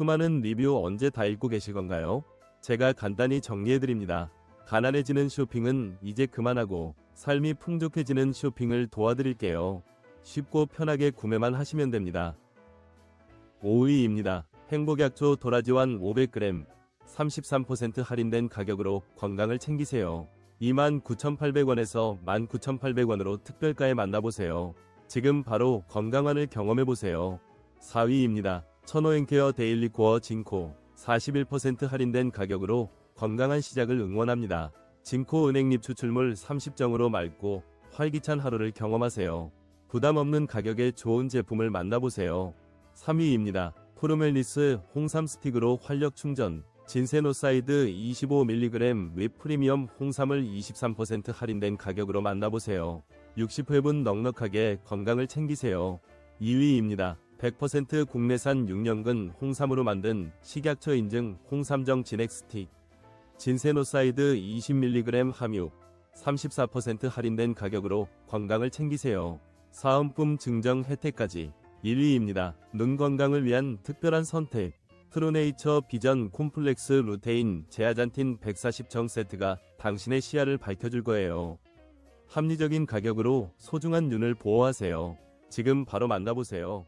수많은 리뷰 언제 다 읽고 계실 건가요? 제가 간단히 정리해드립니다. 가난해지는 쇼핑은 이제 그만하고 삶이 풍족해지는 쇼핑을 도와드릴게요. 쉽고 편하게 구매만 하시면 됩니다. 5위입니다. 행복약초 도라지완 500g 33% 할인된 가격으로 건강을 챙기세요. 29,800원에서 19,800원으로 특별가에 만나보세요. 지금 바로 건강한을 경험해보세요. 4위입니다. 천호행케어 데일리 코어 진코 41% 할인된 가격으로 건강한 시작을 응원합니다. 진코 은행잎 추출물 30정으로 맑고 활기찬 하루를 경험하세요. 부담 없는 가격에 좋은 제품을 만나보세요. 3위입니다. 프로멜리스 홍삼 스틱으로 활력 충전 진세노사이드 25mg 웹 프리미엄 홍삼을 23% 할인된 가격으로 만나보세요. 60회분 넉넉하게 건강을 챙기세요. 2위입니다. 100% 국내산 6년근 홍삼으로 만든 식약처 인증 홍삼정 진액 스틱 진세노사이드 20mg 함유 34% 할인된 가격으로 건강을 챙기세요. 사은품 증정 혜택까지 1위입니다. 눈 건강을 위한 특별한 선택 트루네이처 비전 콤플렉스 루테인 제아잔틴 140정 세트가 당신의 시야를 밝혀줄 거예요. 합리적인 가격으로 소중한 눈을 보호하세요. 지금 바로 만나보세요.